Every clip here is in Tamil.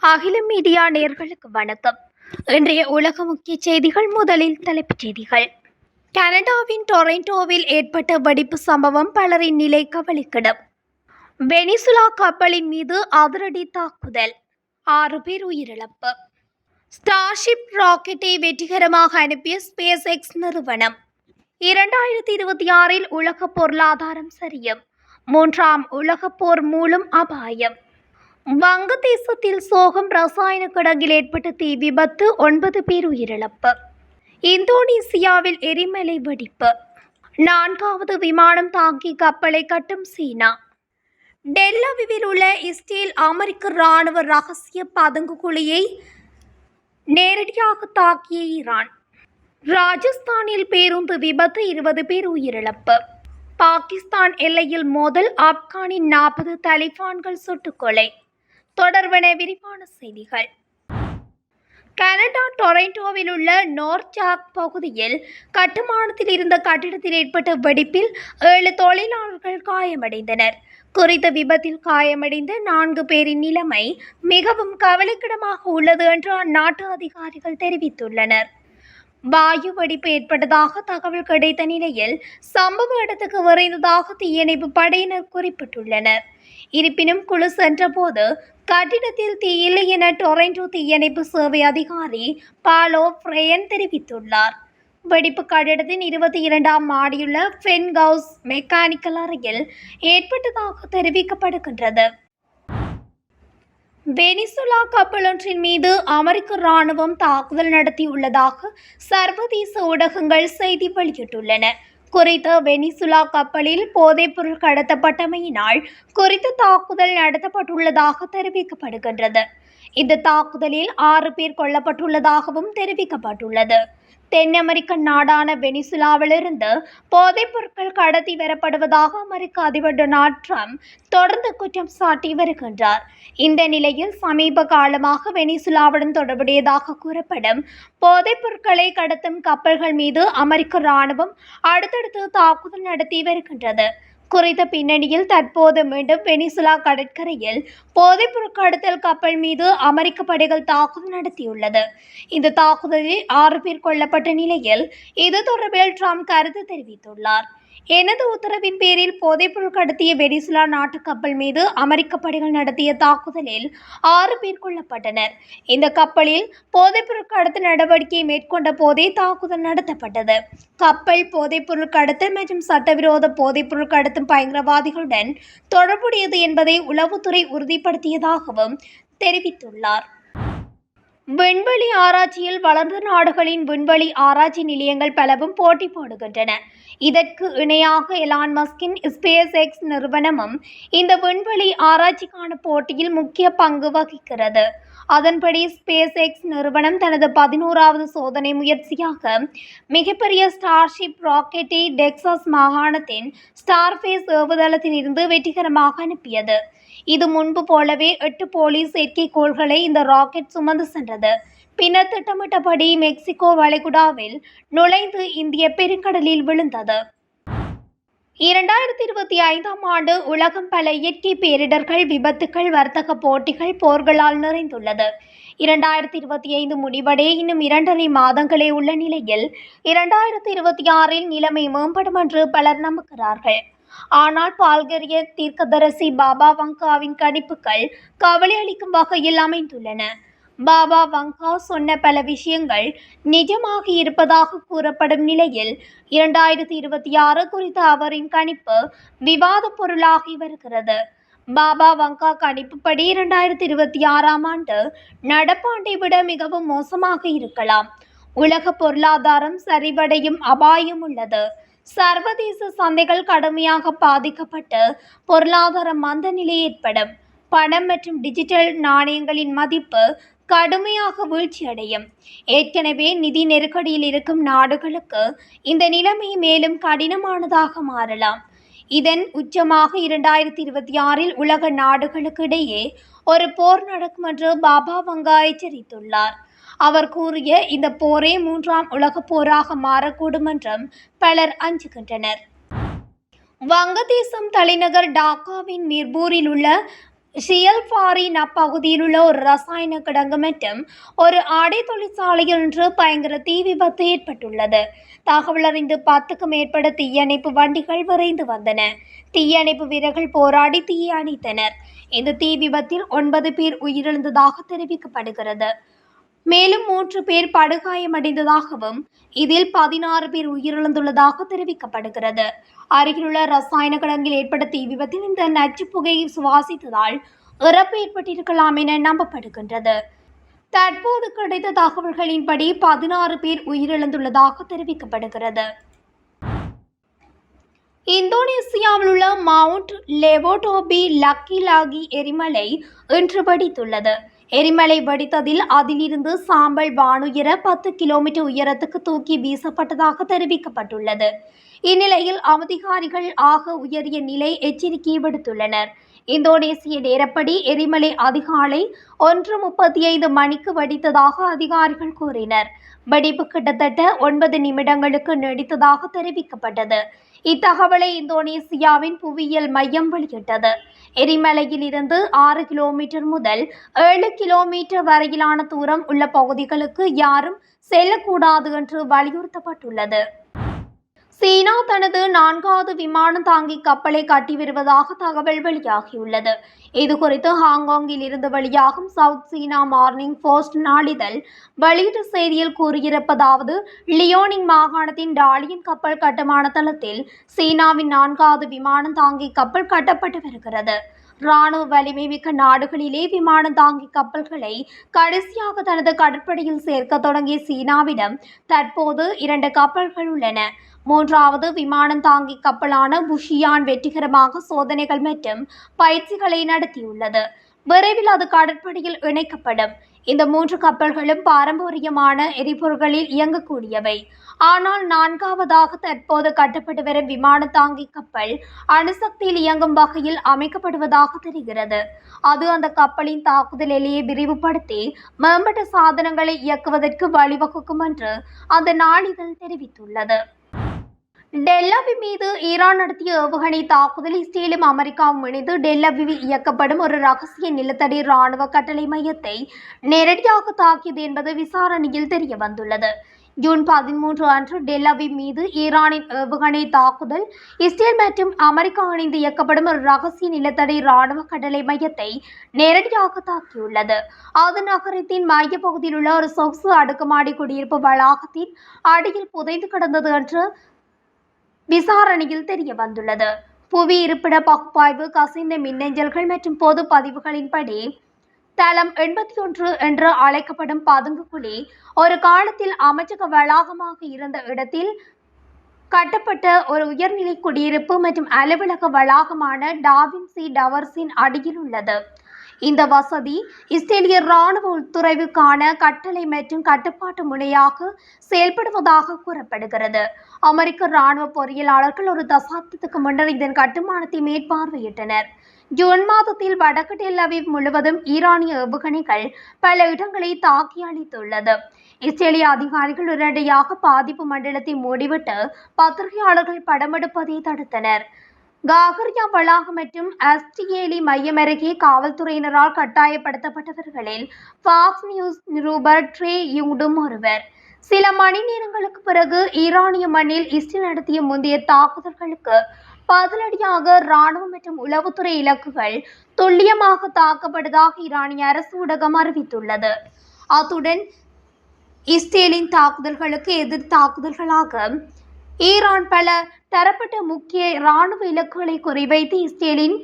அகில மீடியா நேர்களுக்கு வணக்கம். இன்றைய உலக முக்கிய செய்திகள் முதலில் தலைப்புச் செய்திகள். கனடாவின் டொரண்டோவில் ஏற்பட்ட வெடிப்பு சம்பவம் பலரின் நிலை கவலைக்கிடம். வெனிசுலா கப்பலின் மீது அதிரடி தாக்குதல். ஆறு பேர் உயிரிழப்பு. ஸ்டார்ஷிப் ராக்கெட்டை வெற்றிகரமாக அனுப்பிய ஸ்பேஸ் எக்ஸ் நிறுவனம். இரண்டாயிரத்தி இருபத்தி ஆறில் உலக பொருளாதாரம் சரியும். மூன்றாம் உலகப்போர் மூலம் அபாயம். வங்கதேசத்தில் சோகம் ரசாயன கடகில் ஏற்பட்ட தீ விபத்து ஒன்பது பேர் உயிரிழப்பு. இந்தோனேசியாவில் எரிமலை வெடிப்பு. நான்காவது விமானம் தாக்கி கப்பலை கட்டும் சீனா. டெல்லாவில் உள்ள இஸ்ரேல் அமெரிக்க இராணுவ ரகசிய பதுங்கு குழியை நேரடியாக தாக்கிய ஈரான். ராஜஸ்தானில் பேருந்து விபத்து இருபது பேர் உயிரிழப்பு. பாகிஸ்தான் எல்லையில் மோதல் ஆப்கானின் நாற்பது தலிபான்கள் சுட்டுக்கொலை தொடர்பென விரிவான செய்திகள். கனடா டொரண்டோவில் உள்ள நோர்ஜாக் பகுதியில் கட்டுமானத்தில் இருந்த கட்டிடத்தில் ஏற்பட்ட வெடிப்பில் ஏழு தொழிலாளர்கள் காயமடைந்தனர். குறித்த விபத்தில் காயமடைந்த நான்கு பேரின் நிலைமை மிகவும் கவலைக்கிடமாக உள்ளது என்று அந்நாட்டு அதிகாரிகள் தெரிவித்துள்ளனர். வாயு வெடிப்பு ஏற்பட்டதாக தகவல் கிடைத்த நிலையில் சம்பவ இடத்துக்கு விரைந்ததாக தீயணைப்பு படையினர் குறிப்பிட்டுள்ளனர். இருப்பினும் குழு சென்றபோது கட்டிடத்தில் தீயில்லை என டொரண்டோ தீயணைப்பு சேவை அதிகாரி பாலோ ஃப்ரேயன் தெரிவித்துள்ளார். வெடிப்பு கட்டிடத்தின் இருபத்தி இரண்டாம் மாடியுள்ள ஃபென்கவுஸ் மெக்கானிக்கல் அறையில் ஏற்பட்டதாக தெரிவிக்கப்படுகின்றது. வெனிசுலா கப்பலொன்றின் மீது அமெரிக்க இராணுவம் தாக்குதல் நடத்தியுள்ளதாக சர்வதேச ஊடகங்கள் செய்தி வெளியிட்டுள்ளன. குறித்த வெனிசுலா கப்பலில் போதைப்பொருள் கடத்தப்பட்டமையினால் குறித்த தாக்குதல் நடத்தப்பட்டுள்ளதாக தெரிவிக்கப்படுகின்றது. இந்த தாக்குதலில் ஆறு பேர் கொல்லப்பட்டுள்ளதாகவும் தெரிவிக்கப்பட்டுள்ளது. தென் அமெரிக்க நாடான வெனிசுலாவிலிருந்து போதைப் பொருட்கள் கடத்தி வரப்படுவதாக அமெரிக்க அதிபர் டொனால்ட் ட்ரம்ப் தொடர்ந்து குற்றம் சாட்டி வருகின்றார். இந்த நிலையில் சமீப காலமாக வெனிசுலாவுடன் தொடர்புடையதாக கூறப்படும் போதைப் பொருட்களை கடத்தும் கப்பல்கள் மீது அமெரிக்க இராணுவம் அடுத்தடுத்து தாக்குதல் நடத்தி வருகின்றது. குறித்த பின்னணியில் தற்போது மீண்டும் வெனிசுலா கடற்கரையில் போதைப்பொருள் கடத்தல் கப்பல் மீது அமெரிக்க படைகள் தாக்குதல் நடத்தியுள்ளது. இந்த தாக்குதலில் ஆறு பேர் கொல்லப்பட்ட நிலையில் இது தொடர்பில் ட்ரம்ப் கருத்து தெரிவித்துள்ளார். எனது உத்தரவின் பேரில் போதைப்பொருள் கடத்திய வெனிசுலா நாட்டு கப்பல் மீது அமெரிக்க படைகள் நடத்திய தாக்குதலில் ஆறு பேர் கொல்லப்பட்டனர். இந்த கப்பலில் போதைப்பொருள் கடத்தல் நடவடிக்கையை மேற்கொண்ட போதே தாக்குதல் நடத்தப்பட்டது. கப்பல் போதைப்பொருள் கடத்தல் மற்றும் சட்டவிரோத போதைப்பொருள் கடத்தும் பயங்கரவாதிகளுடன் தொடர்புடையது என்பதை உளவுத்துறை உறுதிப்படுத்தியதாகவும் தெரிவித்துள்ளார். விண்வெளி ஆராய்ச்சியில் வளர்ந்த நாடுகளின் விண்வெளி ஆராய்ச்சி நிலையங்கள் பலவும் போட்டி போடுகின்றன. இதற்கு இணையாக எலான் மஸ்கின் ஸ்பேஸ் எக்ஸ் நிறுவனமும் இந்த விண்வெளி ஆராய்ச்சிக்கான போட்டியில் முக்கிய பங்கு வகிக்கிறது. அதன்படி ஸ்பேஸ் எக்ஸ் நிறுவனம் தனது பதினோராவது சோதனை முயற்சியாக மிகப்பெரிய ஸ்டார்ஷிப் ராக்கெட்டை டெக்சாஸ் மாகாணத்தின் ஸ்டார்ஃபேஸ் ஏவுதளத்தில் இருந்து வெற்றிகரமாக அனுப்பியது. இது முன்பு போலவே எட்டு போலீஸ் செயற்கைக்கோள்களை இந்த ராக்கெட் சுமந்து சென்றது. பின்னர் திட்டமிட்டபடி மெக்சிகோ வளைகுடாவில் நுழைந்து இந்திய பெருங்கடலில் விழுந்தது. இரண்டாயிரத்தி இருபத்தி ஐந்தாம் ஆண்டு உலகம் பல இயற்கை பேரிடர்கள் விபத்துக்கள் வர்த்தக போட்டிகள் போர்களால் நிறைந்துள்ளது. இரண்டாயிரத்தி இருபத்தி ஐந்து முடிவடைய இன்னும் இரண்டரை மாதங்களே உள்ள நிலையில் இரண்டாயிரத்தி இருபத்தி ஆறில் நிலைமை மேம்படும் என்று பலர் நம்புகிறார்கள். ஆனால் பால்கரிய தீர்க்கதரசி பாபா வங்காவின் கணிப்புகள் கவலை அளிக்கும் வகையில் அமைந்துள்ளன. பாபா வங்கா சொன்ன பல விஷயங்கள் நிஜமாகி இருப்பதாக கூறப்படும் நிலையில் இரண்டாயிரத்தி இருபத்தி ஆறு குறித்த அவரின் கணிப்பு விவாத பொருளாகி வருகிறது. பாபா வங்கா கணிப்புப்படி இரண்டாயிரத்தி இருபத்தி ஆறாம் ஆண்டு நடப்பாண்டை விட மிகவும் மோசமாக இருக்கலாம். உலக பொருளாதாரம் சரிவடையும் அபாயம் உள்ளது. சர்வதேச சந்தைகள் கடுமையாக பாதிக்கப்பட்டு பொருளாதார மந்த நிலை ஏற்படும். பணம் மற்றும் டிஜிட்டல் நாணயங்களின் மதிப்பு கடுமையாக வீழ்ச்சியடையும். ஏற்கனவே நிதி நெருக்கடியில் இருக்கும் நாடுகளுக்கு இந்த நிலைமை மேலும் கடினமானதாக மாறலாம். இதன் உச்சமாக இரண்டாயிரத்தி இருபத்தி ஆறில் உலக நாடுகளுக்கு இடையே ஒரு போர் நடக்கும் என்று பாபா வங்கா எச்சரித்துள்ளார். அவர் கூறிய இந்த போரே மூன்றாம் உலகப் போராக மாறக்கூடும் என்றும் பலர் அஞ்சுகின்றனர். வங்கதேசம் தலைநகர் டாக்காவின் மிர்பூரில் உள்ள ஷியல்பாரின் அப்பகுதியில் உள்ள ஒரு ரசாயன கிடங்கு மற்றும் ஒரு ஆடை தொழிற்சாலையில் இன்று பயங்கர தீ விபத்து ஏற்பட்டுள்ளது. தகவல் அறிந்து பத்துக்கும் மேற்பட்ட தீயணைப்பு வண்டிகள் விரைந்து வந்தன. தீயணைப்பு வீரர்கள் போராடி தீயை அணைத்தனர். இந்த தீ விபத்தில் ஒன்பது பேர் உயிரிழந்ததாக தெரிவிக்கப்படுகிறது. மேலும் மூன்று பேர் படுகாயமடைந்ததாகவும் இதில் பதினாறு பேர் உயிரிழந்துள்ளதாக தெரிவிக்கப்படுகிறது. அருகிலுள்ள ரசாயன கிடங்கில் ஏற்பட்ட தீ விபத்தில் இந்த நச்சு புகையை சுவாசித்ததால் இறப்பு ஏற்பட்டிருக்கலாம் என நம்பப்படுகின்றது. தற்போது கிடைத்த தகவல்களின்படி பதினாறு பேர் உயிரிழந்துள்ளதாக தெரிவிக்கப்படுகிறது. இந்தோனேசியாவில் உள்ள மவுண்ட் லெவோடோபி லக்கி லாகி எரிமலை இன்று வெடித்துள்ளது. எரிமலை வெடித்ததில் அதிலிருந்து சாம்பல் வானுயர பத்து கிலோமீட்டர் உயரத்துக்கு தூக்கி வீசப்பட்டதாக தெரிவிக்கப்பட்டுள்ளது. இந்நிலையில் அதிகாரிகள் ஆக உயரிய நிலை எச்சரிக்கை விடுத்துள்ளனர். இந்தோனேசிய நேரப்படி எரிமலை அதிகாலை ஒன்று முப்பத்தி ஐந்து மணிக்கு வெடித்ததாக அதிகாரிகள் கூறினர். வெடிப்பு கிட்டத்தட்ட ஒன்பது நிமிடங்களுக்கு நீடித்ததாக தெரிவிக்கப்பட்டது. இத்தகவலை இந்தோனேசியாவின் புவியியல் மையம் வெளியிட்டது. எரிமலையில் இருந்து ஆறு கிலோமீட்டர் முதல் ஏழு கிலோமீட்டர் வரையிலான தூரம் உள்ள பகுதிகளுக்கு யாரும் செல்லக்கூடாது என்று வலியுறுத்தப்பட்டுள்ளது. சீனா தனது நான்காவது விமானம் தாங்கி கப்பலை கட்டி வருவதாக தகவல் வெளியாகியுள்ளது. இது குறித்து ஹாங்காங்கில் இருந்து வெளியாகும் சவுத் சீனா மார்னிங் போஸ்ட் நாளிதழ் வெளியீட்டு செய்தியில் கூறியிருப்பதாவது லியோனிங் மாகாணத்தின் டாலியன் கப்பல் கட்டுமான தளத்தில் சீனாவின் நான்காவது விமானம் தாங்கி கப்பல் கட்டப்பட்டு வருகிறது. ராணுவ வலிமை மிக்க நாடுகளிலே விமானம் தாங்கி கப்பல்களை கடைசியாக தனது கடற்படையில் சேர்க்க தொடங்கிய சீனாவிடம் தற்போது இரண்டு கப்பல்கள் உள்ளன. மூன்றாவது விமானம் தாங்கி கப்பலான புஷியான் வெற்றிகரமாக சோதனைகள் மற்றும் பயிற்சிகளை நடத்தியுள்ளது. விரைவில் அது கடற்படையில் இணைக்கப்படும். இந்த மூன்று கப்பல்களும் பாரம்பரியமான எரிபொருள்களில் இயங்கக்கூடியவை. ஆனால் நான்காவதாக தற்போது கட்டப்பட்டு வரும் விமான தாங்கி கப்பல் அணுசக்தியில் இயங்கும் வகையில் அமைக்கப்படுவதாக தெரிகிறது. அது அந்த கப்பலின் தாக்குதல் எல்லையை விரிவுபடுத்தி மேம்பட்ட சாதனங்களை இயக்குவதற்கு வழிவகுக்கும் என்று அந்த நாளிதழ் தெரிவித்துள்ளது. டெல்லவி மீது ஈரான் நடத்திய ஏவுகணை தாக்குதல் இஸ்ரேலும் அமெரிக்காவும் இணைந்து டெல்லவி இயக்கப்படும் ஒரு ரகசிய நிலத்தடி ராணுவ கட்டளை மையத்தை நேரடியாக தாக்கியது என்பது விசாரணையில் தெரிய வந்துள்ளது. ஜூன் பதிமூன்று அன்று டெல்லவி மீது ஈரானின் ஏவுகணை தாக்குதல் இஸ்ரேல் மற்றும் அமெரிக்கா இணைந்து இயக்கப்படும் ஒரு ரகசிய நிலத்தடி ராணுவ கடலை மையத்தை நேரடியாக தாக்கியுள்ளது. அது நகரத்தின் மையப்பகுதியில் உள்ள ஒரு சொகுசு அடுக்குமாடி குடியிருப்பு வளாகத்தின் அடியில் புதைந்து கிடந்தது என்று விசாரணையில் தெரிய வந்துள்ளது புவி இருப்பிட பகுப்பாய்வு கசிந்த மின்னஞ்சல்கள் மற்றும் பொது பதிவுகளின்படி தளம் எண்பத்தி ஒன்று என்று அழைக்கப்படும் பதுங்குகுழி ஒரு காலத்தில் அமைச்சக வளாகமாக இருந்த இடத்தில் கட்டப்பட்ட ஒரு உயர்நிலை குடியிருப்பு மற்றும் அலுவலக வளாகமான டாவின்சி டவர்ஸின் அடியில் உள்ளது. இந்த வசதி இஸ்ரேலிய ராணுவ உள்துறைவுக்கான கட்டளை மற்றும் கட்டுப்பாட்டு முனையாக செயல்படுவதாக கூறப்படுகிறது. அமெரிக்க ராணுவ பொறியியலாளர்கள் ஒரு தசாப்தத்துக்கு முன்னர் இதன் கட்டுமானத்தை மேற்பார்வையிட்டனர். ஜூன் மாதத்தில் வடக்கு டெல் அவீவ் முழுவதும் ஈரானிய ஏவுகணைகள் பல இடங்களை தாக்கி அளித்துள்ளது இஸ்ரேலிய அதிகாரிகள் உடனடியாக பாதிப்பு மண்டலத்தை மூடிவிட்டு பத்திரிகையாளர்கள் படமெடுப்பதை தடுத்தனர். காகர்யா வளாகம் மற்றும் அஸ்டியேலி மையம் அருகே காவல்துறையினரால் கட்டாயப்படுத்தப்பட்டவர்களில் ஃபாக்ஸ் நியூஸ் நிருபர் ட்ரே யூடும் ஒருவர் சில மணி நேரங்களுக்கு பிறகு ஈரானிய மண்ணில் இஸ்ரேல் நடத்திய முந்தைய தாக்குதல்களுக்கு பதிலடியாக இராணுவம் மற்றும் உளவுத்துறை இலக்குகள் துல்லியமாக தாக்கப்பட்டதாக ஈரானிய அரசு ஊடகம் அறிவித்துள்ளது அத்துடன் இஸ்ரேலின் தாக்குதல்களுக்கு எதிர் தாக்குதல்களாக ஈரான் பல தரப்பட்ட முக்கிய இராணுவ இலக்குகளை குறிவைத்து இஸ்ரேலின்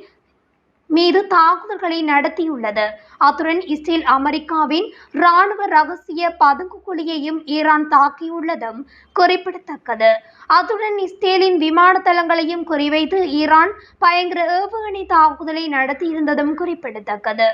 மீது தாக்குதல்களை நடத்தியுள்ளது. அத்துடன் இஸ்ரேல் அமெரிக்காவின் இராணுவ ரகசிய பதுங்கு குழியையும் ஈரான் தாக்கியுள்ளதும் குறிப்பிடத்தக்கது. அத்துடன் இஸ்ரேலின் விமான தளங்களையும் குறிவைத்து ஈரான் பயங்கர ஏவுகணை தாக்குதலை நடத்தியிருந்ததும் குறிப்பிடத்தக்கது.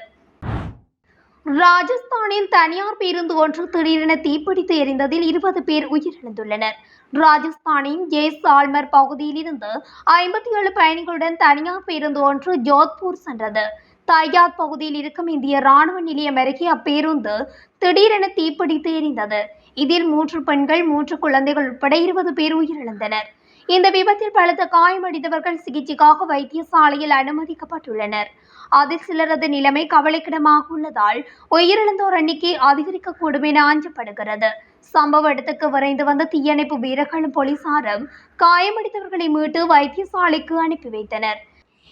ராஜஸ்தானில் தனியார் பேருந்து ஒன்று திடீரென தீப்பிடித்து எரிந்ததில் இருபது பேர் உயிரிழந்துள்ளனர். ராஜஸ்தானின் ஜெய்சால்மர் ஆல்மர் பகுதியிலிருந்து ஐம்பத்தி ஏழு பயணிகளுடன் தனியார் பேருந்து ஒன்று ஜோத்பூர் சென்றது. தையாத் பகுதியில் இருக்கும் இந்திய ராணுவ நிலையம் அருகே அப்பேருந்து திடீரென தீப்பிடித்து எரிந்தது. இதில் மூன்று பெண்கள் மூன்று குழந்தைகள் உட்பட இருபது பேர் உயிரிழந்தனர். இந்த விபத்தில் பலத்த காயமடைந்தவர்கள் சிகிச்சைக்காக வைத்தியசாலையில் அனுமதிக்கப்பட்டுள்ளனர். அதில் சிலரது நிலைமை கவலைக்கிடமாக உள்ளதால் உயிரிழந்தோர் எண்ணிக்கை அதிகரிக்கக்கூடும் என அஞ்சப்படுகிறது சம்பவ இடத்துக்கு விரைந்து வந்த தீயணைப்பு வீரர்களும் போலீசாரும் காயமடைந்தவர்களை மீட்டு வைத்தியசாலைக்கு அனுப்பி வைத்தனர்.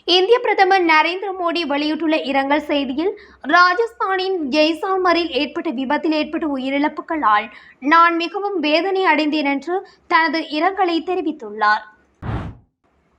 இந்திய பிரதமர் நரேந்திர மோடி வெளியிட்டுள்ள இரங்கல் செய்தியில் ராஜஸ்தானின் ஜெய்சால்மரில் ஏற்பட்ட விபத்தில் ஏற்பட்ட உயிரிழப்புகளால் நான் மிகவும் வேதனை அடைந்தேன் என்று தனது இரங்கலை தெரிவித்துள்ளார்.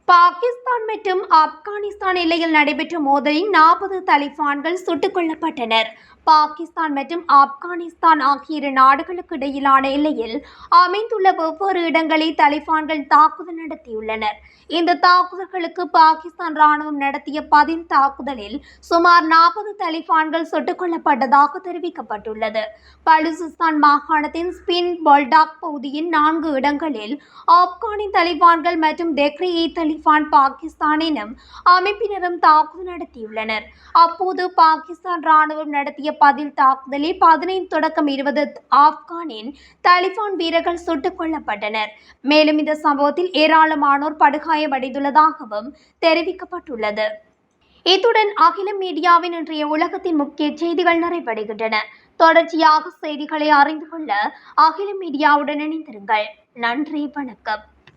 பாகிஸ்தான் மற்றும் ஆப்கானிஸ்தான் எல்லையில் நடைபெற்ற மோதலில் நாற்பது தலிபான்கள் சுட்டுக் கொல்லப்பட்டனர். பாகிஸ்தான் மற்றும் ஆப்கானிஸ்தான் ஆகிய இரு நாடுகளுக்கு இடையிலான எல்லையில் அமைந்துள்ள வெவ்வேறு இடங்களில் தலிபான்கள் தாக்குதல் நடத்தியுள்ளனர். இந்த தாக்குதல்களுக்கு பாகிஸ்தான் ராணுவம் நடத்திய பதின் தாக்குதலில் சுமார் நாற்பது தலிபான்கள் சுட்டுக் கொல்லப்பட்டதாக தெரிவிக்கப்பட்டுள்ளது. பலுசிஸ்தான் மாகாணத்தின் ஸ்பின் பொல்டாக் பகுதியின் நான்கு இடங்களில் ஆப்கானின் தலிபான்கள் மற்றும் தெக்ரி இ தலிபான் பாகிஸ்தான் எனும் அமைப்பினரும் தாக்குதல் நடத்தியுள்ளனர். அப்போது பாகிஸ்தான் ராணுவம் நடத்திய பதில் தாக்குதலில் பதினைந்து தொடக்கம் இருபது ஆப்கானின் தலிபான் வீரர்கள் சுட்டுக் கொல்லப்பட்டனர். மேலும் இந்த சம்பவத்தில் ஏராளமானோர் படுகாயமடைந்துள்ளதாகவும் தெரிவிக்கப்பட்டுள்ளது. இத்துடன் அகில மீடியாவின் இன்றைய உலகத்தின் முக்கிய செய்திகள் நிறைவடைகின்றன. தொடர்ச்சியாக செய்திகளை அறிந்து கொள்ள அகில மீடியாவுடன் இணைந்திருங்கள். நன்றி வணக்கம்.